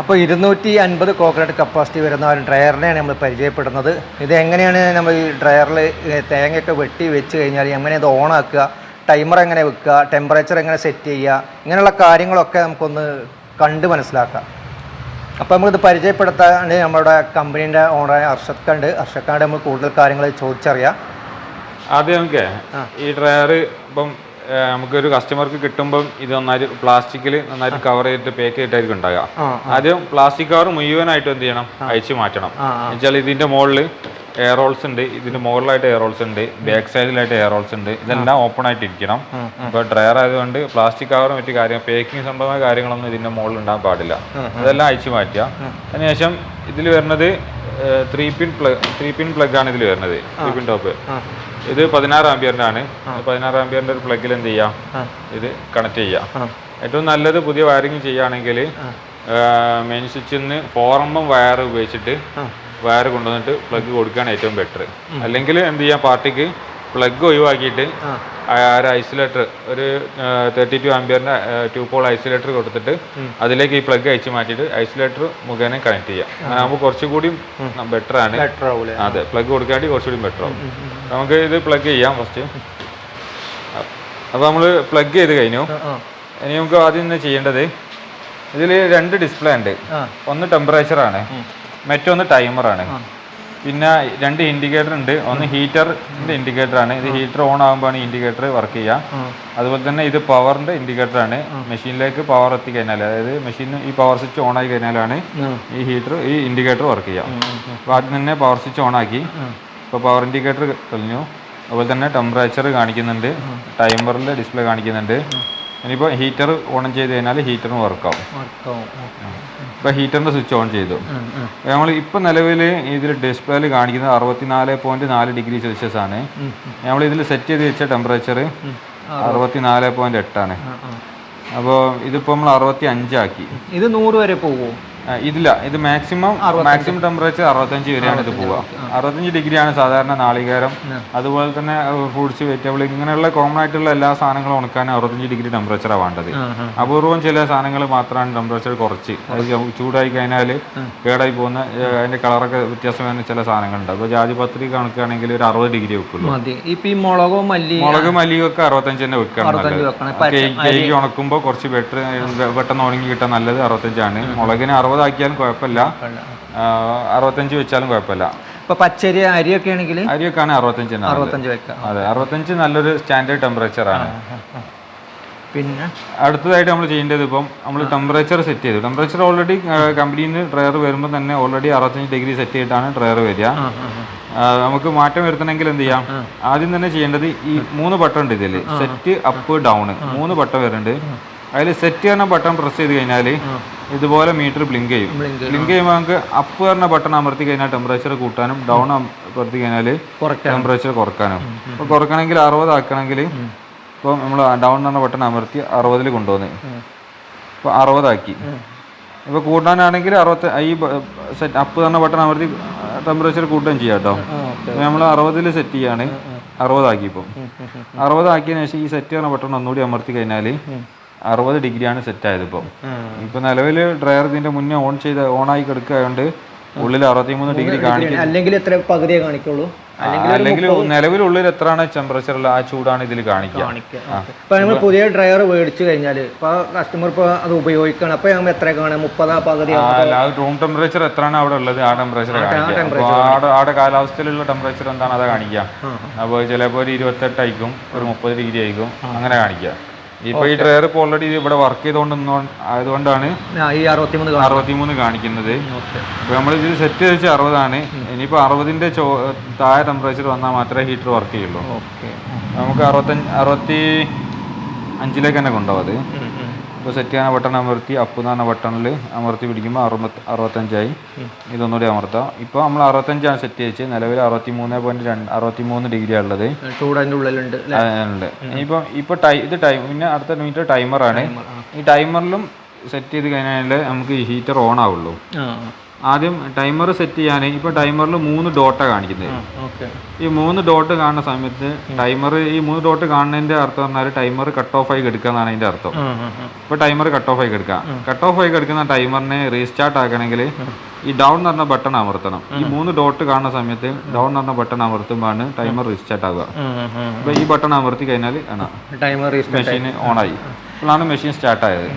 അപ്പോൾ ഇരുന്നൂറ്റി അൻപത് കോക്കനട്ട് കപ്പാസിറ്റി വരുന്ന ഒരു ഡ്രയറിനെയാണ് നമ്മൾ പരിചയപ്പെടുന്നത്. ഇത് എങ്ങനെയാണ് നമ്മൾ ഈ ഡ്രയറിൽ തേങ്ങയൊക്കെ വെട്ടി വെച്ച് കഴിഞ്ഞാൽ എങ്ങനെ ഇത് ഓണാക്കുക ടൈമർ എങ്ങനെ വെക്കുക ടെമ്പറേച്ചർ എങ്ങനെ സെറ്റ് ചെയ്യുക ഇങ്ങനെയുള്ള കാര്യങ്ങളൊക്കെ നമുക്കൊന്ന് കണ്ട് മനസ്സിലാക്കാം. അപ്പോൾ നമ്മളിത് പരിചയപ്പെടുത്താൻ നമ്മുടെ കമ്പനീന്റെ ഓണറായ അർഷദ് കണ്ട് അർഷദ് കണ്ട് നമ്മൾ കൂടുതൽ കാര്യങ്ങൾ ചോദിച്ചറിയാം. ആദ്യം നമുക്ക് ഈ ഡ്രയർ ഇപ്പം നമുക്കൊരു കസ്റ്റമർക്ക് കിട്ടുമ്പം ഇത് നന്നായിട്ട് പ്ലാസ്റ്റിക്കിൽ നന്നായിട്ട് കവർ ചെയ്തിട്ട് പാക്ക് ചെയ്തിട്ടായിരിക്കും ഉണ്ടാകുക ആദ്യം പ്ലാസ്റ്റിക് കവർ മുഴുവനായിട്ട് എന്ത് ചെയ്യണം? അയച്ചു മാറ്റണം. എന്നുവെച്ചാൽ ഇതിന്റെ മുകളിൽ എയർ ഹോൾസ് ഉണ്ട് ഇതിന്റെ മുകളിലായിട്ട് എയർ ഹോൾസ് ഉണ്ട് ബാക്ക് സൈഡിലായിട്ട് എയർ ഹോൾസ് ഉണ്ട് ഇതെല്ലാം ഓപ്പൺ ആയിട്ട് ഇരിക്കണം. ഇപ്പോൾ ഡ്രയർ ആയതുകൊണ്ട് പ്ലാസ്റ്റിക് കവറും മറ്റു കാര്യം പേക്കിംഗ് സംബന്ധമായ കാര്യങ്ങളൊന്നും ഇതിന്റെ മുകളിൽ ഉണ്ടാകാൻ പാടില്ല. അതെല്ലാം അയച്ചു മാറ്റുക. അതിനുശേഷം ഇതിൽ വരുന്നത് three pin plug three pin plug ആണ് ഇതിൽ വരുന്നത്. ത്രീ പിൻ ടോപ്പ് ഇത് പതിനാറ് ആംബിയറിന്റെ ആണ് പതിനാറ് ആംബിയറിന്റെ ഒരു പ്ലഗിൽ എന്ത് ചെയ്യാം? ഇത് കണക്ട് ചെയ്യാം. ഏറ്റവും നല്ലത് പുതിയ വയറിംഗ് ചെയ്യുകയാണെങ്കിൽ മെയിൻ സ്വിച്ചിൽ നിന്ന് ഫോറമ്പം വയർ ഉപയോഗിച്ചിട്ട് വയർ കൊണ്ടുവന്നിട്ട് പ്ലഗ് കൊടുക്കുകയാണ് ഏറ്റവും ബെറ്റർ അല്ലെങ്കിൽ എന്ത് ചെയ്യാം? പാർട്ടിക്ക് പ്ലഗ് ഒഴിവാക്കിയിട്ട് ഒരു ഐസൊലേറ്റർ ഒരു തേർട്ടി ടു ആംബിയറിന്റെ ടു പോൾ ഐസൊലേറ്റർ കൊടുത്തിട്ട് അതിലേക്ക് ഈ പ്ലഗ് അയച്ചു മാറ്റിയിട്ട് ഐസൊലേറ്റർ മുഖേന കണക്ട് ചെയ്യാം. അതാകുമ്പോൾ കുറച്ചുകൂടി ബെറ്റർ ആണ്. അതെ പ്ലഗ് കൊടുക്കാണ്ടി കുറച്ചുകൂടി ബെറ്റർ ആവും. നമുക്ക് ഇത് പ്ലഗ് ചെയ്യാം ഫസ്റ്റ് അപ്പോൾ നമ്മൾ പ്ലഗ് ചെയ്ത് കഴിഞ്ഞു. ഇനി നമുക്ക് ആദ്യം തന്നെ ചെയ്യേണ്ടത് ഇതിൽ രണ്ട് ഡിസ്പ്ലേ ഉണ്ട്. ഒന്ന് ടെമ്പറേച്ചർ ആണ്. മറ്റൊന്ന് ടൈമർ ആണ്. പിന്നെ രണ്ട് ഇൻഡിക്കേറ്റർ ഉണ്ട്. ഒന്ന് ഹീറ്ററിന്റെ ഇൻഡിക്കേറ്റർ ആണ്. ഇത് ഹീറ്റർ ഓൺ ആകുമ്പോഴാണ് ഇൻഡിക്കേറ്റർ വർക്ക് ചെയ്യുക. അതുപോലെ തന്നെ ഇത് പവറിന്റെ ഇൻഡിക്കേറ്റർ ആണ്. മെഷീനിലേക്ക് പവർ എത്തിക്കഴിഞ്ഞാൽ അതായത് മെഷീൻ ഈ പവർ സ്വിച്ച് ഓൺ ആയി കഴിഞ്ഞാലാണ് ഈ ഹീറ്റർ ഈ ഇൻഡിക്കേറ്റർ വർക്ക് ചെയ്യുക. അപ്പോൾ ആദ്യം തന്നെ പവർ സ്വിച്ച് ഓൺ ആക്കി. ഇപ്പോൾ പവർ ഇൻഡിക്കേറ്റർ തെളിഞ്ഞു. അതുപോലെ തന്നെ ടെമ്പറേച്ചർ കാണിക്കുന്നുണ്ട്. ടൈമറിൽ ഡിസ്പ്ലേ കാണിക്കുന്നുണ്ട്. ഇനിയിപ്പോൾ ഹീറ്റർ ഓൺ ചെയ്ത് കഴിഞ്ഞാൽ ഹീറ്ററിന് വർക്കാവും. ഇപ്പോൾ ഹീറ്ററിന്റെ സ്വിച്ച് ഓൺ ചെയ്തു. നമ്മൾ ഇപ്പോൾ നിലവിൽ ഇതിൽ ഡിസ്പ്ലേയിൽ കാണിക്കുന്നത് അറുപത്തിനാല് പോയിന്റ് നാല് ഡിഗ്രി സെൽഷ്യസ് ആണ്. നമ്മൾ ഇതിൽ സെറ്റ് ചെയ്ത് വെച്ച ടെമ്പറേച്ചർ അറുപത്തിനാല് പോയിന്റ് എട്ടാണ്. അപ്പോൾ ഇതിപ്പോൾ നമ്മൾ അറുപത്തി അഞ്ചാക്കി ഇത് നൂറ് വരെ പോകുമോ ഇതില്ല. ഇത് മാക്സിമം മാക്സിമം ടെമ്പറേച്ചർ അറുപത്തഞ്ച് വരെയാണ് ഇത് പോവുക. അറുപത്തഞ്ച് ഡിഗ്രിയാണ് സാധാരണ നാളികേരം. അതുപോലെ തന്നെ ഫ്രൂട്ട്സ് വെജിറ്റബിൾ ഇങ്ങനെയുള്ള കോമൺ ആയിട്ടുള്ള എല്ലാ സാധനങ്ങളും ഉണക്കാൻ അറുപത്തഞ്ച് ഡിഗ്രി ടെമ്പറേച്ചറാണ് വേണ്ടത്. അപൂർവം ചില സാധനങ്ങൾ മാത്രമാണ് ടെമ്പറേച്ചർ കുറച്ച്. ചൂടായി കഴിഞ്ഞാൽ കേടായി പോകുന്ന അതിന്റെ കളറൊക്കെ വ്യത്യാസം വരുന്ന ചില സാധനങ്ങളുണ്ട്. അപ്പോൾ ജാതിപത്രി കണക്കാണെങ്കിൽ ഒരു അറുപത് ഡിഗ്രി വെക്കുള്ളൂ. മുളകോ മല്ലി മുളക് മല്ലിയൊക്കെ അറുപത്തഞ്ച് തന്നെ വെക്കണം. കേക്ക് ഉണക്കുമ്പോൾ കുറച്ച് ബെറ്റർ പെട്ടെന്ന് ഉണങ്ങി കിട്ടാൻ നല്ലത് അറുപത്തഞ്ചാണ്. മുളകിന് അറുപതാക്കിയാലും കുഴപ്പമില്ല. അറുപത്തഞ്ച് വെച്ചാലും കുഴപ്പമില്ല. ഇപ്പൊ പച്ചരി അരിയൊക്കെ ആണെങ്കിൽ? അരിയൊക്കെ ആണ്. അറുപത്തഞ്ച് വെക്കാം. അതെ അറുപത്തഞ്ച് നല്ലൊരു സ്റ്റാൻഡേർഡ് ടെമ്പറേച്ചർ ആണ്. പിന്നെ? അടുത്തതായിട്ട് നമ്മൾ ചെയ്യേണ്ടത് ഇപ്പം നമ്മൾ ടെമ്പറേച്ചർ സെറ്റ് ചെയ്തു. ടെമ്പറേച്ചർ ഓൾറെഡി കമ്പനിയിൽ നിന്ന് ഡ്രയർ വരുമ്പോൾ തന്നെ ഓൾറെഡി അറുപത്തഞ്ച് ഡിഗ്രി സെറ്റ് ചെയ്തിട്ടാണ് ഡ്രയർ വരിക. നമുക്ക് മാറ്റം വരുത്തണമെങ്കിൽ എന്ത് ചെയ്യാം? ആദ്യം തന്നെ ചെയ്യേണ്ടത് ഈ മൂന്ന് ബട്ടൺ ഉണ്ട് ഇതിൽ സെറ്റ് അപ്പ് ഡൗൺ മൂന്ന് ബട്ടൺ വരുന്നുണ്ട്. അതിൽ സെറ്റ് ചെയ്യുന്ന ബട്ടൺ പ്രസ് ചെയ്ത് കഴിഞ്ഞാൽ ഇതുപോലെ മീറ്റർ ബ്ലിങ്ക് ചെയ്യും. ബ്ലിങ്ക് ചെയ്യുമ്പോൾ നമുക്ക് അപ്പ് പറഞ്ഞ ബട്ടൺ അമർത്തി കഴിഞ്ഞാൽ ടെമ്പറേച്ചർ കൂട്ടാനും ഡൗൺ അമർത്തി കഴിഞ്ഞാൽ ടെമ്പറേച്ചർ കുറക്കാനും. അപ്പോൾ കുറക്കണമെങ്കിൽ അറുപത് ആക്കണമെങ്കിൽ ഇപ്പോൾ നമ്മൾ ഡൗൺ എന്ന ബട്ടൺ അമർത്തി അറുപതിൽ കൊണ്ടുവന്ന്. ഇപ്പോൾ അറുപതാക്കി. ഇപ്പോൾ കൂട്ടാനാണെങ്കിൽ അറുപത്തി ഈ സെറ്റ് അപ്പ് പറഞ്ഞ ബട്ടൺ അമർത്തി ടെമ്പറേച്ചർ കൂട്ടുകയും ചെയ്യാം കേട്ടോ. നമ്മൾ അറുപതിൽ സെറ്റ് ചെയ്യാണ്. അറുപതാക്കി ഇപ്പം. അറുപതാക്കിയതിന് ശേഷം ഈ സെറ്റ് ചെയ്യുന്ന ബട്ടൺ ഒന്നുകൂടി അമർത്തി കഴിഞ്ഞാൽ അറുപത് ഡിഗ്രിയാണ് സെറ്റ് ആയത് ഇപ്പം. ഇപ്പൊ നിലവിൽ ഡ്രയർ ഇതിന്റെ മുന്നേ ഓൺ ചെയ്ത് ഓണായി കിടക്കുകയുണ്ട് ഉള്ളിൽ അറുപത്തിമൂന്ന് ഡിഗ്രി കാണിക്കും അല്ലെങ്കിൽ എത്ര പകുതിയെ കാണിക്കുള്ളൂ? അല്ലെങ്കിൽ നിലവിൽ ഉള്ളിൽ എത്രയാണ് ടെമ്പറേച്ചർ ആ ചൂടാണ് ഇതിൽ കാണിക്കുക. ഇപ്പൊ നമ്മൾ പുതിയ ഡ്രയർ മേടിച്ചു കഴിഞ്ഞാൽ ഇപ്പൊ കസ്റ്റമർ ഇപ്പൊ അത് ഉപയോഗിക്കണം. അപ്പൊ നമ്മൾ എത്ര കാണാം മുപ്പതാ പകുതി റൂം ടെമ്പറേച്ചർ എത്രയാണ് അവിടെ ഉള്ളത് ആ ടെമ്പറേച്ചർ അവിടെ കാലാവസ്ഥയിലുള്ള ടെമ്പറേച്ചർ എന്താണ് അത് കാണിക്കുക. അപ്പോൾ ചിലപ്പോൾ ഒരു ഇരുപത്തെട്ടായിരിക്കും ഒരു മുപ്പത് ഡിഗ്രി ആയിരിക്കും അങ്ങനെ കാണിക്കുക. ഇപ്പൊ ഈ ഡ്രയർ ഇപ്പോൾ ഓൾറെഡി ഇവിടെ വർക്ക് ചെയ്തുകൊണ്ട് ആയതുകൊണ്ടാണ് ഈ അറുപത്തിമൂന്ന് കാണാം അറുപത്തിമൂന്ന് കാണിക്കുന്നത്. അപ്പോൾ നമ്മൾ ഇത് സെറ്റ് വെച്ച് അറുപതാണ്. ഇനിയിപ്പോ അറുപതിന്റെ ചോ താഴെ ടെമ്പറേച്ചർ വന്നാൽ മാത്രമേ ഹീറ്റർ വർക്ക് ചെയ്യുള്ളൂ. നമുക്ക് അറുപത്തഞ്ച് അറുപത്തി അഞ്ചിലേക്ക് തന്നെ കൊണ്ടുപോകും അത്. ഇപ്പോൾ സെറ്റ് ചെയ്യാൻ ബട്ടൺ അമർത്തി അപ്പ് എന്ന് പറഞ്ഞ ബട്ടണിൽ അമർത്തി പിടിക്കുമ്പോൾ അറുപത്തി അറുപത്തഞ്ചായി. ഇതൊന്നുകൂടി അമർത്താം. ഇപ്പോൾ നമ്മൾ അറുപത്തഞ്ചാണ് സെറ്റ് ചെയ്ത് നിലവിൽ അറുപത്തി മൂന്ന് പോയിന്റ് രണ്ട് അറുപത്തി മൂന്ന് ഡിഗ്രിയാണ് ഉള്ളത് ചൂടാന്റെ ഉള്ളിലുണ്ട്? ഉണ്ട്. ഇനിയിപ്പോൾ ഇപ്പോൾ ടൈ ഇത് ടൈം പിന്നെ അടുത്ത മീറ്റർ ടൈമറാണ് ഈ ടൈമറിലും സെറ്റ് ചെയ്ത് കഴിഞ്ഞാൽ നമുക്ക് ഹീറ്റർ ഓൺ ആവുള്ളൂ. ആദ്യം ടൈമർ സെറ്റ് ചെയ്യാൻ ഇപ്പൊ ടൈമറിൽ മൂന്ന് ഡോട്ട കാണിക്കുന്നത്. ഈ മൂന്ന് ഡോട്ട് കാണുന്ന സമയത്ത് ടൈമർ ഈ മൂന്ന് ഡോട്ട് കാണുന്നതിന്റെ അർത്ഥം പറഞ്ഞാൽ ടൈമർ കട്ട് ഓഫ് ആയി കിടക്കുക എന്നാണ് അതിന്റെ അർത്ഥം. ഇപ്പൊ ടൈമർ കട്ട് ഓഫ് ആയി കിടക്കുക. കട്ട് ഓഫ് ആയി കിടക്കുന്ന ടൈമറിനെ റീസ്റ്റാർട്ട് ആക്കണമെങ്കിൽ ഈ ഡൗൺ എന്ന് പറഞ്ഞ ബട്ടൺ അമർത്തണം. ഈ മൂന്ന് ഡോട്ട് കാണുന്ന സമയത്ത് ഡൗൺ എന്ന് പറഞ്ഞ ബട്ടൺ അമർത്തുമ്പോഴാണ് ടൈമർ റീസ്റ്റാർട്ട് ആവുക. അപ്പോൾ ഈ ബട്ടൺ അമർത്തി കഴിഞ്ഞാൽ ആണ്. ടൈമർ മെഷീൻ ഓൺ ആയി. അപ്പോഴാണ് മെഷീൻ സ്റ്റാർട്ട് ആയത്.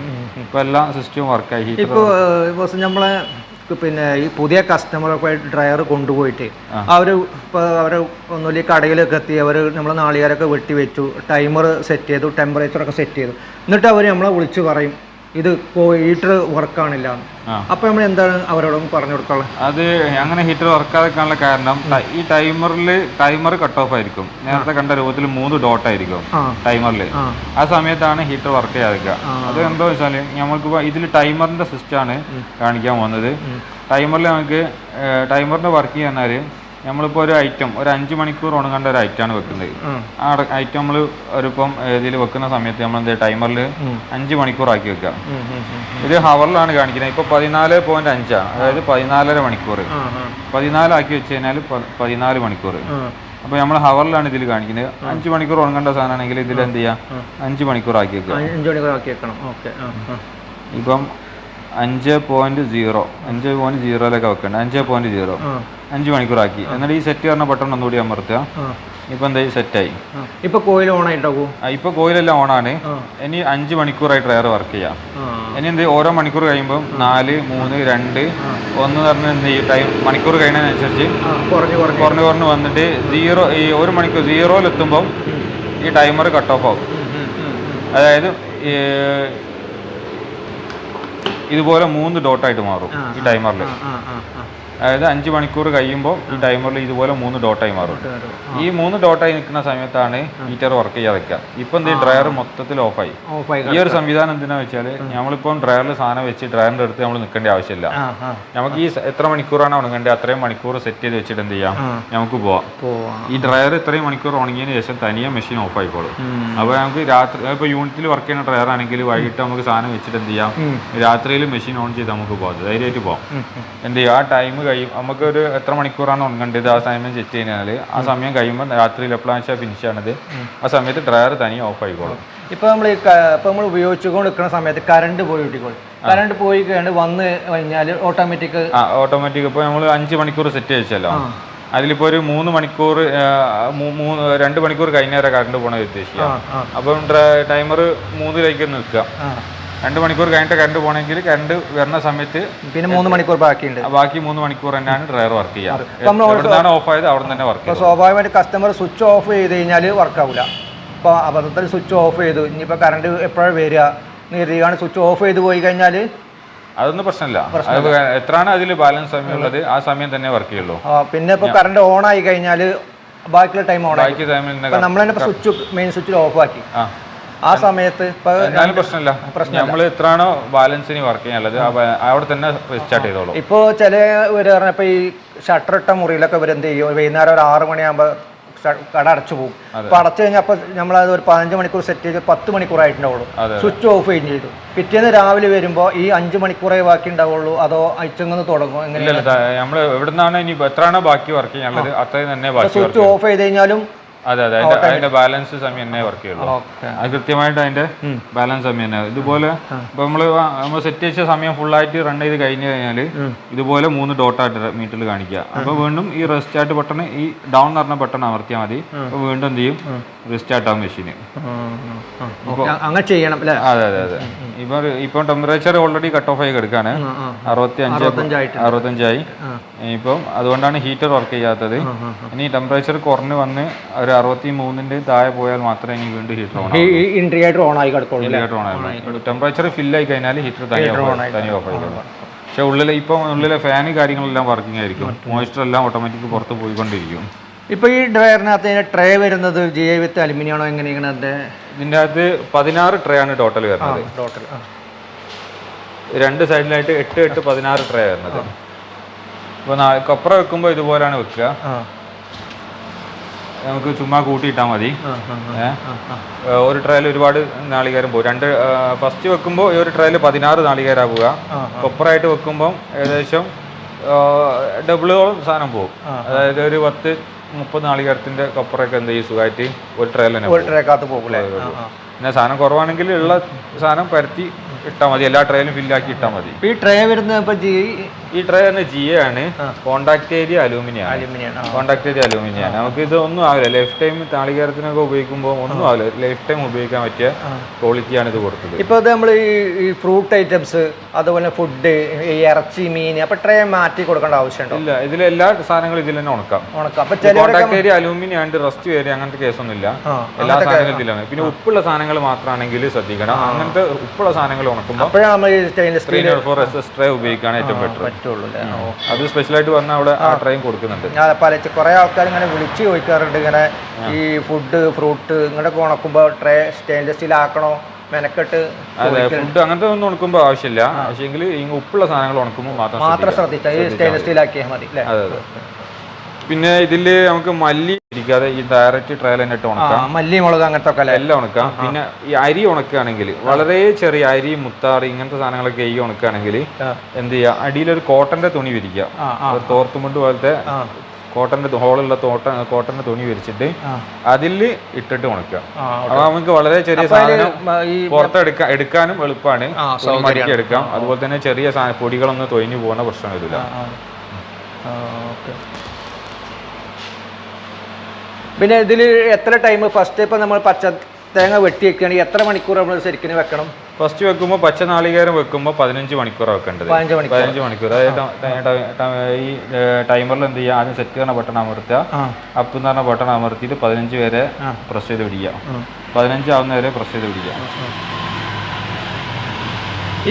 ഇപ്പോൾ എല്ലാ സിസ്റ്റവും വർക്കായി ഇപ്പോൾ നമ്മളെ പിന്നെ ഈ പുതിയ കസ്റ്റമറൊക്കെ ഡ്രയർ കൊണ്ടുപോയിട്ട് അവർ ഇപ്പോൾ അവർ ഒന്നുമില്ല കടയിലൊക്കെ എത്തി അവർ നമ്മൾ നാളികാരൊക്കെ വെട്ടി വെച്ചു ടൈമർ സെറ്റ് ചെയ്തു ടെമ്പറേച്ചറൊക്കെ സെറ്റ് ചെയ്തു. എന്നിട്ട് അവർ നമ്മളെ വിളിച്ചു പറയും ഇത് ഹീറ്റർ വർക്കാണില്ല. അപ്പൊ നമ്മൾ എന്താണ് അവരോട് പറഞ്ഞു കൊടുക്കാനുള്ളത്? അത് അങ്ങനെ ഹീറ്റർ വർക്കാതെക്കാനുള്ള കാരണം ഈ ടൈമറിൽ ടൈമർ കട്ട് ഓഫ് ആയിരിക്കും നേരത്തെ കണ്ട രൂപത്തിൽ മൂന്ന് ഡോട്ട് ആയിരിക്കും ടൈമറിൽ ആ. സമയത്താണ് ഹീറ്റർ വർക്ക് ചെയ്യാതിരിക്കുക. അത് എന്താ വെച്ചാൽ നമുക്ക് ഇതിൽ ടൈമറിന്റെ സിസ്റ്റമാണ് കാണിക്കാൻ പോകുന്നത്. ടൈമറിൽ നമുക്ക് ടൈമറിന്റെ വർക്ക് ചെയ്യാന്നാൽ നമ്മളിപ്പോൾ ഒരു ഐറ്റം ഒരു അഞ്ച് മണിക്കൂർ ഉണങ്ങേണ്ട ഒരു ഐറ്റമാണ് വെക്കുന്നത്. ആ ഐറ്റം നമ്മൾ ഒരുപ്പം ഇതിൽ വെക്കുന്ന സമയത്ത് നമ്മൾ എന്താ ടൈമറിൽ അഞ്ച് മണിക്കൂർ ആക്കി വെക്കുക ഉം. ഇത് ഹവറിലാണ് കാണിക്കുന്നത്. ഇപ്പോൾ പതിനാല് പോയിന്റ് അഞ്ചാണ് അതായത് പതിനാലര മണിക്കൂർ പതിനാലാക്കി വെച്ച് കഴിഞ്ഞാൽ പ- പതിനാല് മണിക്കൂർ അപ്പൊ അപ്പോൾ നമ്മൾ ഹവറിലാണ് ഇതിൽ കാണിക്കുന്നത് അഞ്ച് മണിക്കൂർ ഉണങ്ങേണ്ട സാധനമാണെങ്കിൽ ഇതിൽ എന്ത് ചെയ്യാം? അഞ്ച് മണിക്കൂർ ആക്കി വെക്കാം ഇപ്പം അഞ്ച് പോയിന്റ് സീറോ അഞ്ച് പോയിന്റ് സീറോയിലൊക്കെ വെക്കണ്ട. അഞ്ച് പോയിന്റ് സീറോ അഞ്ച് മണിക്കൂറാക്കി. എന്നിട്ട് ഈ സെറ്റ് പറഞ്ഞ ബട്ടൺ ഒന്നുകൂടി അമർത്തുക. ഇപ്പൊ എന്തായി സെറ്റായി. ഇപ്പൊ കോയിൽ ഓൺ ആയിട്ടോ ഇപ്പൊ കോയിലെല്ലാം ഓണാണ്. ഇനി അഞ്ച് മണിക്കൂറായിട്ട് ഡ്രയർ വർക്ക് ചെയ്യാം. ഇനി എന്ത് ഓരോ മണിക്കൂർ കഴിയുമ്പോൾ നാല് മൂന്ന് രണ്ട് ഒന്ന് പറഞ്ഞ എന്ത് ചെയ്യും? ടൈം മണിക്കൂർ കഴിയുന്നതിനനുസരിച്ച് കുറഞ്ഞു കുറഞ്ഞു. വന്നിട്ട് സീറോ ഈ ഒരു മണിക്കൂർ സീറോയിലെത്തുമ്പോൾ ഈ ടൈമർ കട്ട് ഓഫ് ആവും. അതായത് ഇതുപോലെ മൂന്ന് ഡോട്ടായിട്ട് മാറും ഈ ടൈമറിൽ അതായത് അഞ്ച് മണിക്കൂർ കഴിയുമ്പോൾ ഈ ടൈമറിൽ ഇതുപോലെ മൂന്ന് ഡോട്ടായി മാറും. ഈ മൂന്ന് ഡോട്ടായി നിൽക്കുന്ന സമയത്താണ് ഹീറ്റർ വർക്ക് ചെയ്യാതെ വെക്കുക. ഇപ്പം എന്ത് ഡ്രയർ മൊത്തത്തിൽ ഓഫായി ഈ ഒരു സംവിധാനം എന്തിനാ വെച്ചാൽ നമ്മളിപ്പം ഡ്രയറിൽ സാധനം വെച്ച് ഡ്രയറിന്റെ അടുത്ത് നമ്മൾ നിൽക്കേണ്ട ആവശ്യമില്ല. നമുക്ക് ഈ എത്ര മണിക്കൂറാണ് ഉണങ്ങേണ്ടത്? അത്രയും മണിക്കൂർ സെറ്റ് ചെയ്ത് വെച്ചിട്ട് എന്ത് ചെയ്യാം? നമുക്ക് പോവാം. ഈ ഡ്രയർ ഇത്രയും മണിക്കൂർ ഉണങ്ങിയതിന് ശേഷം തനിയെ മെഷീൻ ഓഫ് ആയിക്കോളും. അപ്പോൾ നമുക്ക് രാത്രി ഇപ്പോൾ യൂണിറ്റിൽ വർക്ക് ചെയ്യുന്ന ഡ്രയർ ആണെങ്കിൽ വൈകിട്ട് നമുക്ക് സാധനം വെച്ചിട്ട് എന്ത് ചെയ്യാം? രാത്രിയിൽ മെഷീൻ ഓൺ ചെയ്ത് നമുക്ക് പോകാം ധൈര്യമായിട്ട് പോകാം എന്ത് ചെയ്യും? ആ ടൈം കഴിയും. നമുക്കൊരു എത്ര മണിക്കൂറാണ് ഉണങ്ങേണ്ടത്? ആ സമയം ചെറ്റ് കഴിഞ്ഞാൽ ആ സമയം കഴിയുമ്പോൾ രാത്രിയിൽ എപ്പോഴാണ് വെച്ചാൽ ഫിനിഷ് ആണത് ആ സമയത്ത് ഡ്രയർ തനി ഓഫ് ആയിക്കോളും. ഇപ്പം നമ്മൾ ഇപ്പം നമ്മൾ ഉപയോഗിച്ചുകൊണ്ട് നിൽക്കുന്ന സമയത്ത് കറണ്ട് പോയി കിട്ടിക്കോളും. കറണ്ട് പോയി കഴിഞ്ഞ് വന്ന് കഴിഞ്ഞാൽ ഓട്ടോമാറ്റിക് ആ ഓട്ടോമാറ്റിക് ഇപ്പോൾ നമ്മൾ അഞ്ച് മണിക്കൂർ സെറ്റ് വെച്ചല്ലോ അതിലിപ്പോൾ ഒരു മൂന്ന് മണിക്കൂർ മൂന്ന് രണ്ട് മണിക്കൂർ കഴിഞ്ഞേരം കറണ്ട് പോകണ ഉദ്ദേശിക്കുക. അപ്പം ടൈമർ മൂന്നിലേക്ക് നിൽക്കുക. രണ്ട് മണിക്കൂർ കഴിഞ്ഞിട്ട് കറണ്ട് പോകണമെങ്കിൽ കറണ്ട് വരുന്ന സമയത്ത് പിന്നെ മൂന്ന് മണിക്കൂർ ബാക്കിയുണ്ട്. ബാക്കി മൂന്ന് മണിക്കൂർ തന്നെയാണ് ഡ്രയർ വർക്ക് ചെയ്യാം ഓഫ് ആയത് അവിടെ തന്നെ വർക്ക് സ്വാഭാവികമായിട്ട് കസ്റ്റമർ സ്വിച്ച് ഓഫ് ചെയ്ത് കഴിഞ്ഞാൽ വർക്ക് ആവില്ല അപ്പോൾ അബദ്ധത്തിൽ സ്വിച്ച് ഓഫ് ചെയ്തു. ഇനിയിപ്പോൾ കറണ്ട് എപ്പോഴാണ് വരിക? നീതിയാണ് സ്വിച്ച് ഓഫ് ചെയ്ത് പോയി കഴിഞ്ഞാൽ അതൊന്നും പ്രശ്നമില്ല. എത്രയാണ് അതിൽ ബാലൻസ് സമയമുള്ളത്? ആ സമയം തന്നെ വർക്ക് ചെയ്യുള്ളൂ. പിന്നെ ഇപ്പോൾ കറണ്ട് ഓൺ ആയി കഴിഞ്ഞാൽ ബാക്കിയുള്ള ടൈം ഓൺ ആയി. നമ്മൾ തന്നെ സ്വിച്ച് മെയിൻ സ്വിച്ച് ഓഫ് ആക്കി. ആ സമയത്ത് എന്നാലും പ്രശ്നമില്ല. നമ്മൾ എത്രയാണോ ബാലൻസിന് വർക്ക് ചെയ്യാനുള്ളത് അവിടെ തന്നെ സ്റ്റാർട്ട് ചെയ്തോളൂ. ഇപ്പോൾ ചില ഇവർ പറഞ്ഞപ്പോൾ ഈ ഷട്ടർ ഇട്ട മുറിയിലൊക്കെ ഇവർ എന്ത് ചെയ്യും? വൈകുന്നേരം ഒരു ആറ് മണിയാകുമ്പോൾ കട അടച്ചു പോകും. അപ്പൊ അടച്ചു കഴിഞ്ഞാൽ അപ്പൊ നമ്മളത് ഒരു പതിനഞ്ച് മണിക്കൂർ സെറ്റ് ചെയ്ത് പത്ത് മണിക്കൂർ ആയിട്ടുണ്ടാവുള്ളൂ. സ്വിച്ച് ഓഫ് ചെയ്യും ചെയ്തു പിറ്റേന്ന് രാവിലെ വരുമ്പോൾ ഈ അഞ്ച് മണിക്കൂറേ ബാക്കി ഉണ്ടാവുള്ളൂ. അതോ അയച്ചങ്ങന്ന് തുടങ്ങും? നമ്മൾ എവിടുന്നാണ് ഇനി എത്രയാണോ ബാക്കി വർക്ക് ചെയ്യാനുള്ളത് അത്രയും തന്നെ സ്വിച്ച് ഓഫ് ചെയ്ത് കഴിഞ്ഞാലും അതെ അതെ. അതിന്റെ അതിന്റെ ബാലൻസ് സമയം തന്നെ വർക്ക് ചെയ്യുള്ളൂ. ഓക്കെ അത് കൃത്യമായിട്ട് അതിന്റെ ബാലൻസ് സമയം തന്നെ. ഇതുപോലെ ഇപ്പൊ നമ്മൾ നമ്മൾ സെറ്റ് വെച്ച സമയം ഫുൾ ആയിട്ട് റൺ ചെയ്ത് കഴിഞ്ഞു കഴിഞ്ഞാൽ ഇതുപോലെ മൂന്ന് ഡോട്ടായിട്ട് മീറ്ററിൽ കാണിക്കുക. അപ്പൊ വീണ്ടും ഈ റെസ്റ്റാർട്ട് ബട്ടൺ ഈ ഡൗൺ എന്ന് പറഞ്ഞ ബട്ടൺ അമർത്തിയാൽ മതി. അപ്പൊ വീണ്ടും എന്ത് ചെയ്യും? റെസ്റ്റാർട്ട് ആവും മെഷീന് അങ്ങനെ ചെയ്യണം അല്ലേ? അതെ അതെ അതെ. ഇപ്പൊ ഇപ്പൊ ടെമ്പറേച്ചർ ഓൾറെഡി കട്ട് ഓഫ് ആയി കിടക്കാണ്. അറുപത്തി അഞ്ച് അറുപത്തഞ്ചായി ഇപ്പം അതുകൊണ്ടാണ് ഹീറ്റർ വർക്ക് ചെയ്യാത്തത്. ഇനി ടെമ്പറേച്ചർ കുറഞ്ഞ് വന്ന് ഒരു അറുപത്തി മൂന്നിന്റെ താഴെ പോയാൽ മാത്രമേ ഇനി വീണ്ടും ഹീറ്റർ ഓൺ ഈ ഇൻട്രിയായിട്ട് ഓൺ ആയി കിടക്കുള്ളൂ ഹീറ്റർ ഓൺ ആയിരുന്നു ടെമ്പറേച്ചർ ഫില്ലായി കഴിഞ്ഞാൽ ഹീറ്റർ തനി തനി ഓഫ് ആയിക്കോളും പക്ഷെ ഉള്ളിലെ ഇപ്പം ഉള്ളിലെ ഫാന് കാര്യങ്ങളെല്ലാം വർക്കിംഗ് ആയിരിക്കും. മോയിസ്റ്റർ എല്ലാം ഓട്ടോമാറ്റിക് പുറത്ത് പോയിക്കൊണ്ടിരിക്കും. ഇപ്പോൾ ഈ ഡ്രയറിനകത്ത് ട്രേ വരുന്നത് ജി ഐ വിത്ത് അലുമിനിയം ആണോ? എങ്ങനെയാണ് അതിന്റെ ഇതിന്റെ അകത്ത് പതിനാറ് ട്രേ ആണ് ടോട്ടൽ വരുന്നത്. ടോട്ടൽ രണ്ട് സൈഡിലായിട്ട് എട്ട് എട്ട് പതിനാറ് ട്രേ വരുന്നത്. അപ്പോൾ കൊപ്ര വെക്കുമ്പോൾ ഇതുപോലെയാണ് വെക്കുക. നമുക്ക് ചുമ്മാ കൂട്ടിയിട്ടാൽ മതി. ഒരു ട്രയൽ ഒരുപാട് നാളികേരം പോകും രണ്ട് ഫസ്റ്റ് വെക്കുമ്പോൾ ഈ ഒരു ട്രയൽ പതിനാറ് നാളികേരാ പോവുക. ആ, കൊപ്പറായിട്ട് വെക്കുമ്പം ഏകദേശം ഡബിളോളം സാധനം പോകും അതായത് ഒരു പത്ത് മുപ്പത് നാളികേരത്തിന്റെ കൊപ്പറൊക്കെ എന്ത് ചെയ്യും? സുഖമായിട്ട് ഒരു ട്രയൽ തന്നെ. പിന്നെ സാധനം കുറവാണെങ്കിൽ ഉള്ള സാധനം പരത്തി ഇട്ടാൽ മതി എല്ലാ ട്രേയിലും ഫില്ലാക്കി ഇട്ടാൽ മതി. ഈ ട്രേ വരുന്നത് ഇപ്പൊ ജി ഈ ട്രേ തന്നെ ജി ആണ്. കോണ്ടാക്ട് ഏരിയ അലൂമിനിയം അലൂമിനിയാണ് അലുമിനിയം കോണ്ടാക്ട് ഏരിയ അലൂമിനിയാണ് നമുക്ക് ഇത് ഒന്നും ആവില്ല. ലൈഫ് ടൈം താളികേരത്തിനൊക്കെ ഉപയോഗിക്കുമ്പോൾ ഒന്നും ആവില്ല. ലൈഫ് ടൈം ഉപയോഗിക്കാൻ പറ്റിയ ക്വാളിറ്റിയാണ് ഇത് കൊടുത്തത്. ഇപ്പൊ ഇത് നമ്മൾ ഈ ഫ്രൂട്ട് ഐറ്റംസ് അതുപോലെ ഫുഡ് ഈ ഇറച്ചി മീൻ അപ്പൊ ട്രേ മാറ്റി കൊടുക്കേണ്ട ആവശ്യമുണ്ടോ? ഇല്ല. ഇതിൽ എല്ലാ സാധനങ്ങളും ഇതിൽ തന്നെ ഉണക്കാം. ഉണക്കാം. അപ്പൊ contact area aluminium rust area അങ്ങനത്തെ കേസൊന്നും ഇല്ല എല്ലാ സാധനങ്ങളും ഇതിലാണ്. പിന്നെ ഉപ്പുള്ള സാധനങ്ങൾ മാത്രമാണെങ്കിൽ ശ്രദ്ധിക്കണം. അങ്ങനത്തെ ഉപ്പുള്ള സാധനങ്ങൾ ഉണക്കുമ്പോൾ ഏറ്റവും ബെറ്റർ പറ്റുള്ളൂ. അത് സ്പെഷ്യലായിട്ട് പറഞ്ഞാൽ അവിടെ ആ. ട്രെയിൻ കൊടുക്കുന്നുണ്ട്. ഞാൻ പല കുറെ ആൾക്കാർ ഇങ്ങനെ വിളിച്ച് ചോദിക്കാറുണ്ട് ഇങ്ങനെ ഈ ഫുഡ് ഫ്രൂട്ട് ഇങ്ങനൊക്കെ ഉണക്കുമ്പോൾ ട്രേ സ്റ്റെയിൻലെസ് സ്റ്റീൽ ആക്കണോ? മെനക്കെട്ട് അതെ ഫുഡ് അങ്ങനത്തെ ഒന്നും ഉണക്കുമ്പോൾ ആവശ്യമില്ല. പക്ഷേങ്കിൽ ഈ ഉപ്പുള്ള സാധനങ്ങൾ ഉണക്കുമ്പോൾ മാത്രം മാത്രം ശ്രദ്ധിച്ചാൽ സ്റ്റെയിൻലെസ് സ്റ്റീൽ ആക്കിയാൽ മതി. അതെ. പിന്നെ ഇതിൽ നമുക്ക് മല്ലി ഇരിക്കാതെ ഈ ഡയറക്റ്റ് ട്രയൽ തന്നെ ഇട്ട് ആ ഉണക്കാം. മല്ലി മുളക് അങ്ങനത്തെ ഒക്കെ എല്ലാം ഉണക്കാം. പിന്നെ ഈ അരി ഉണക്കുകയാണെങ്കിൽ വളരെ ചെറിയ അരി മുത്താറി ഇങ്ങനത്തെ സാധനങ്ങളൊക്കെ ഈ ഉണക്കുകയാണെങ്കിൽ. എന്ത് ചെയ്യുക അടിയിലൊരു കോട്ടന്റെ തുണി വിരിക്കുക. ഒരു തോർത്തുമുണ്ട് പോലത്തെ കോട്ടന്റെ ഹോളുള്ള തോട്ട കോട്ടന്റെ തുണി വിരിച്ചിട്ട്. അതിൽ ഇട്ടിട്ട് ഉണക്കുക. അപ്പൊ നമുക്ക് വളരെ ചെറിയ സാധനം പുറത്തെടുക്കാൻ എടുക്കാനും എളുപ്പമാണ്. മടക്കി എടുക്കാം. അതുപോലെ തന്നെ ചെറിയ പൊടികളൊന്നും തൊയിഞ്ഞു പോകുന്ന പ്രശ്നം വരില്ല ഓക്കെ. പിന്നെ ഇതിൽ എത്ര ടൈം ഫസ്റ്റ് ഇപ്പം നമ്മൾ പച്ച തേങ്ങ വെട്ടി വെക്കുകയാണെങ്കിൽ എത്ര മണിക്കൂർ നമ്മൾ ശരിക്കും വെക്കണം? ഫസ്റ്റ് വെക്കുമ്പോൾ പച്ച നാളികേരം വെക്കുമ്പോൾ പതിനഞ്ച് മണിക്കൂറാണ് വെക്കേണ്ടത്. പതിനഞ്ച് മണിക്കൂർ. മണിക്കൂർ. അതായത് ഈ ടൈമറിൽ എന്ത് ചെയ്യുക? ആദ്യം സെറ്റ് പറഞ്ഞ ബട്ടൺ അമർത്തുക. അപ്പം എന്ന് പറഞ്ഞ ബട്ടൺ അമർത്തിയിട്ട് പതിനഞ്ച് വരെ. പ്രസ് ചെയ്ത് പിടിക്കുക. പതിനഞ്ച് ആവുന്ന വരെ പ്രസ് ചെയ്ത് പിടിക്കുക.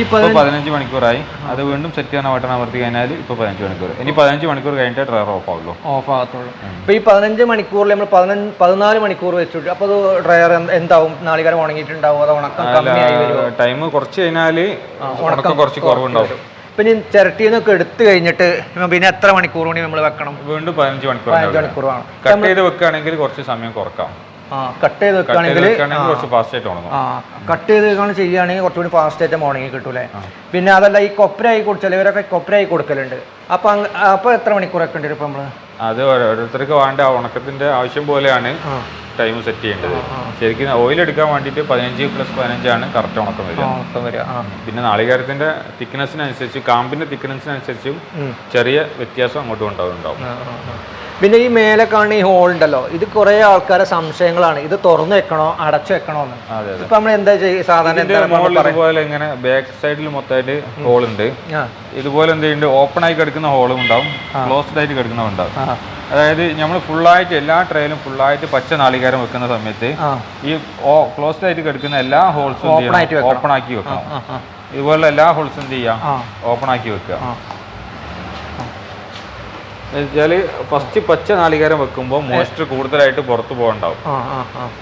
ഇപ്പോൾ പതിനഞ്ച് മണിക്കൂറായി. അത് വീണ്ടും സെറ്റ് ചെയ്യുന്ന ബട്ടൺ അമർത്തി കഴിഞ്ഞാൽ ഇപ്പോൾ പതിനഞ്ച് മണിക്കൂർ. ഇനി പതിനഞ്ച് മണിക്കൂർ കഴിഞ്ഞിട്ട് ഡ്രയർ ഓഫ് ആവുള്ളൂ. ഓഫ് ആകത്തുള്ളൂ ഇപ്പൊ ഈ പതിനഞ്ച് മണിക്കൂറിൽ നമ്മൾ പതിനഞ്ച് പതിനാല് മണിക്കൂർ വെച്ചിട്ട് അപ്പോൾ അത് ഡ്രയർ എന്താവും? നാളികേരം ഉണങ്ങിയിട്ടുണ്ടാവും അത് ഉണക്കം കമ്മിയായി വരുമോ ടൈം കുറച്ച് കഴിഞ്ഞാൽ ഉണക്കം കുറച്ച് കുറവുണ്ടാവും. പിന്നെ ഞാൻ ചിരട്ടിയിൽ നിന്നൊക്കെ എടുത്തു കഴിഞ്ഞിട്ട് പിന്നെ എത്ര മണിക്കൂർ കൂടി നമ്മൾ വെക്കണം? വീണ്ടും പതിനഞ്ച് മണിക്കൂർ പതിനഞ്ച് മണിക്കൂർ വേണം. കട്ട് ചെയ്ത് വെക്കുകയാണെങ്കിൽ കുറച്ച് സമയം കുറക്കാം. കട്ട് ചെയ്ത് വെക്കുകയാണെങ്കിൽ കട്ട് ചെയ്ത് വെക്കുകയാണ് ചെയ്യുകയാണെങ്കിൽ കുറച്ചുകൂടി ഫാസ്റ്റ് ആയിട്ട് മോർണിംഗ് കിട്ടൂലേ പിന്നെ അതല്ല ഈ കൊപ്രയായി കൊടു ചിലവരൊക്കെ കൊപ്രയായി കൊടുക്കലുണ്ട്. അപ്പൊ അപ്പൊ എത്ര മണിക്കൂറൊക്കെ ഉണ്ട് ഇപ്പൊ നമ്മൾ? അത് ഓരോരുത്തർക്ക് വേണ്ട ഉണക്കത്തിന്റെ ആവശ്യം പോലെയാണ് ടൈം സെറ്റ് ചെയ്യേണ്ടത്. ശരിക്കും ഓയിൽ എടുക്കാൻ വേണ്ടിട്ട് പതിനഞ്ച് പ്ലസ് പതിനഞ്ചാണ് കറക്റ്റ് ഉണക്കം വരിക. ഉണക്കം വരിക പിന്നെ നാളികേരത്തിന്റെ തിക്നെസ്സിനനുസരിച്ച് കാമ്പിന്റെ തിക്നെസ്സിനനുസരിച്ചും. ചെറിയ വ്യത്യാസം അങ്ങോട്ടും ഉണ്ടാവുന്നുണ്ടാവും. പിന്നെ ഈ മേലെ കാണുന്ന ഈ ഹോൾ ഉണ്ടല്ലോ ഇത് കുറെ ആൾക്കാരെ സംശയങ്ങളാണ്. ഇത് തുറന്നു വെക്കണോ അടച്ചു വെക്കണോ എന്ന്. ഇപ്പൊ നമ്മൾ എന്താ ചെയ്യുക സാധാരണ ഇതുപോലെ ഇങ്ങനെ ബാക്ക് സൈഡിൽ മൊത്തമായിട്ട് ഹോൾ ഉണ്ട്. ഇതുപോലെ എന്ത് ചെയ്യുന്നുണ്ട് ഓപ്പൺ ആയി കിടക്കുന്ന ഹോളും ഉണ്ടാവും. ക്ലോസ്ഡ് ആയിട്ട് കിടക്കുന്നതും ഉണ്ടാവും. അതായത് നമ്മൾ ഫുള്ളായിട്ട് എല്ലാ ട്രെയിലും ഫുള്ളായിട്ട് പച്ച നാളികാരം വെക്കുന്ന സമയത്ത് ഈ ക്ലോസ്ഡ് ആയിട്ട് കിടക്കുന്ന എല്ലാ ഹോൾസും. ഓപ്പൺ ആക്കി വെക്കണം. ഇതുപോലെ എല്ലാ ഹോൾസും എന്ത് ചെയ്യാം? ഓപ്പൺ ആക്കി വെക്കുക. ആ വെച്ചാൽ ഫസ്റ്റ് പച്ച നാളികേരം വെക്കുമ്പോൾ മോയ്സ്ചർ കൂടുതലായിട്ട് പുറത്ത് പോകണ്ടാവും.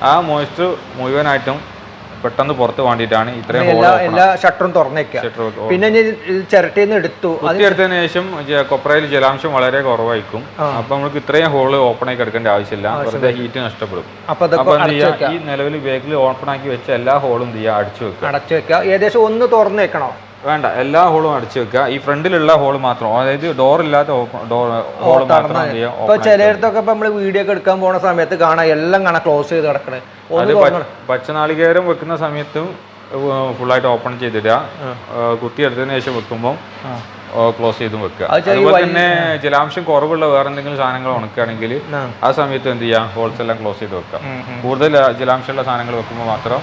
ആ മോയ്സ്ചർ മുഴുവനായിട്ടും പെട്ടെന്ന് പുറത്ത് വേണ്ടിയിട്ടാണ് ഇത്രയും എല്ലാ ഷട്ടറും തുറന്നേക്കുക പിന്നെ ചിരട്ടയിൽ നിന്ന് എടുത്തു. കുത്തിയെടുത്തതിന് ശേഷം കൊപ്രയിൽ ജലാംശം വളരെ കുറവായിരിക്കും. അപ്പൊ നമുക്ക് ഇത്രയും ഹോൾ ഓപ്പൺ ആക്കി എടുക്കേണ്ട ആവശ്യമില്ല. വെറുതെ ഹീറ്റ് നഷ്ടപ്പെടും. അപ്പൊ ഈ നിലവിൽ ബാഗിൽ ഓപ്പൺ ആക്കി വെച്ച എല്ലാ ഹോളും അടിച്ചു വെക്കുക. അടച്ചു വെക്കുക. ഏകദേശം ഒന്ന് തുറന്നു വെക്കണോ? വേണ്ട എല്ലാ ഹോളും അടിച്ചു വെക്കുക. ഈ ഫ്രണ്ടിലുള്ള ഹോൾ മാത്രം അതായത് ഡോർ ഇല്ലാത്ത ഹോൾ മാത്രം ഇപ്പൊ ചിലയിടത്തൊക്കെ ഇപ്പൊ നമ്മൾ വീഡിയോ ഒക്കെ എടുക്കാൻ പോണ സമയത്ത് കാണാം എല്ലാം കാണാം ക്ലോസ് ചെയ്ത് കിടക്കണേ. പച്ചനാളികേരം വെക്കുന്ന സമയത്തും ഫുള്ളായിട്ട് ഓപ്പൺ ചെയ്തിടുക. കുത്തിയെടുത്തതിന് ശേഷം വെക്കുമ്പോൾ ക്ലോസ് ചെയ്തും വെക്കുക. അത് അതുപോലെ തന്നെ ജലാംശം കുറവുള്ള വേറെ എന്തെങ്കിലും സാധനങ്ങൾ ഉണക്കുകയാണെങ്കിൽ ആ. സമയത്ത് എന്ത് ചെയ്യാം? ഹോൾസ് എല്ലാം ക്ലോസ് ചെയ്ത് വെക്കാം. കൂടുതൽ ജലാംശമുള്ള സാധനങ്ങൾ വെക്കുമ്പോൾ മാത്രം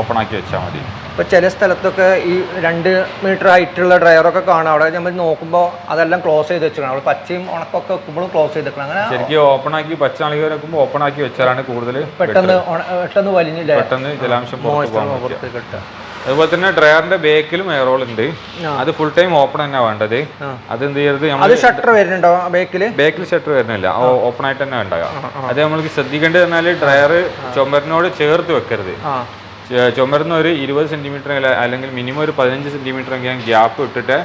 ഓപ്പൺ ആക്കി വെച്ചാൽ മതി. ഇപ്പൊ ചില സ്ഥലത്തൊക്കെ ഈ രണ്ട് മീറ്റർ ഹൈറ്റുള്ള ഡ്രൈവറൊക്കെ കാണാം. അവിടെ നമ്മൾ നോക്കുമ്പോൾ അതെല്ലാം ക്ലോസ് ചെയ്ത് വെച്ചിരിക്കണം. അവിടെ പച്ചയും ഉണക്കൊക്കെ വെക്കുമ്പോഴും ക്ലോസ് ചെയ്ത് വെക്കണം. അങ്ങനെ ശരിക്കും ഓപ്പൺ ആക്കി പച്ച നാളികൾ വെക്കുമ്പോൾ ഓപ്പൺ ആക്കി വെച്ചാലാണ് കൂടുതൽ പെട്ടെന്ന് പെട്ടെന്ന് വലിഞ്ഞില്ല? പെട്ടെന്ന് ജലാംശം പുറത്ത് കിട്ടുക. അതുപോലെ തന്നെ ഡ്രയറിന്റെ ബേക്കിലും എയറോൾ ഉണ്ട്. അത് ഫുൾ ടൈം ഓപ്പൺ തന്നെ വേണ്ടത്. അത് എന്ത് ചെയ്യരുത്? നമ്മൾ ഷട്ടർ വരുന്നുണ്ടോ ബേക്കിൽ ബേക്കിൽ ഷട്ടർ വരുന്നില്ല. ഓപ്പൺ ആയിട്ട് തന്നെ ഉണ്ടാകാം അത് നമ്മൾക്ക് ശ്രദ്ധിക്കേണ്ടത് പറഞ്ഞാൽ ഡ്രയർ ചുമരിനോട് ചേർത്ത് വെക്കരുത്. ചുമരുന്ന ഒരു ഇരുപത് സെന്റിമീറ്റർ അല്ലെങ്കിൽ മിനിമം ഒരു പതിനഞ്ച് സെന്റിമീറ്റർ എങ്കിലും ഗ്യാപ്പ് ഇട്ടിട്ട്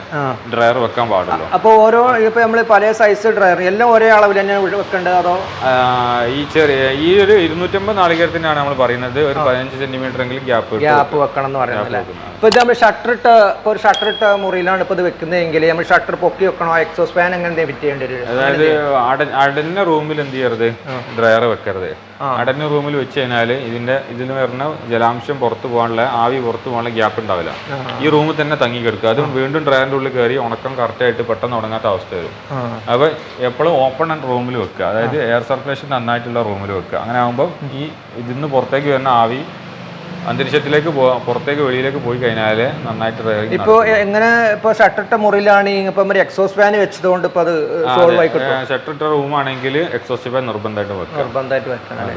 ഡ്രയർ വെക്കാൻ പാടുള്ളൂ. അപ്പോൾ ഓരോ ഇപ്പൊ നമ്മൾ പല സൈസ് ഡ്രയർ എല്ലാം ഒരേ അളവിൽ തന്നെ വെക്കേണ്ടത് അതോ? ഈ ചെറിയ ഈ ഒരു ഇരുന്നൂറ്റമ്പത് നാളികേരത്തിനാണ് നമ്മൾ പറയുന്നത്. ഒരു പതിനഞ്ച് സെന്റിമീറ്റർ എങ്കിലും ഗ്യാപ്പ് ഗ്യാപ്പ് വെക്കണം എന്ന് പറയുന്നത് ഇപ്പൊ ഇത് നമ്മൾ ഷട്ടർ ഇട്ട് ഇപ്പോൾ ഒരു ഷട്ടർ ഇട്ട മുറിയിലാണ് ഇപ്പോൾ ഇത് വെക്കുന്നതെങ്കിൽ നമ്മൾ ഷട്ടർ പൊക്കി വെക്കണോ? എക്സോസ് ഫാൻ എങ്ങനെ ഫിറ്റ് ചെയ്യേണ്ടി വരും? അതായത് അട- അടഞ്ഞ റൂമിൽ എന്ത് ചെയ്യരുത്? ഡ്രയർ വെക്കരുത്. അടഞ്ഞ റൂമിൽ വെച്ച് കഴിഞ്ഞാൽ ഇതിന്റെ ഇതിന് വരുന്ന ജലാംശം പുറത്തു പോകാനുള്ള ആവി പുറത്തു പോകാനുള്ള ഗ്യാപ്പ് ഉണ്ടാവില്ല. ഈ റൂമിൽ തന്നെ തങ്ങി കിടക്കുക. അത് വീണ്ടും ഡ്രയറിന്റെ ഉള്ളിൽ കയറി ഉണക്കം കറക്റ്റ് ആയിട്ട് പെട്ടെന്ന് ഉണങ്ങാത്ത അവസ്ഥ വരും. അപ്പോൾ അപ്പൊ എപ്പോഴും ഓപ്പൺ ആൻഡ് റൂമിൽ വെക്കുക. അതായത് എയർ സർക്കുലേഷൻ നന്നായിട്ടുള്ള റൂമിൽ വെക്കുക. അങ്ങനെ ആകുമ്പോൾ ഈ ഇതിന്ന് പുറത്തേക്ക് വരുന്ന ആവി അന്തരീക്ഷത്തിലേക്ക് പോ പുറത്തേക്ക് വെളിയിലേക്ക് പോയി കഴിഞ്ഞാൽ നന്നായിട്ട് ഇപ്പോൾ എങ്ങനെ ഇപ്പൊ ഷട്ടറിട്ട മുറിയിലാണ് ഇപ്പം ഒരു എക്സോസ് ഫാൻ വെച്ചതുകൊണ്ട് ഇപ്പൊ അത് സോൾവ് ആയിക്കോട്ടെ? കിട്ടും ഷട്ടർ ഇട്ട റൂമാണെങ്കിൽ എക്സോസ്റ്റ് ഫാൻ നിർബന്ധമായിട്ട് വെക്കാം നിർബന്ധമായിട്ട് വെക്കണം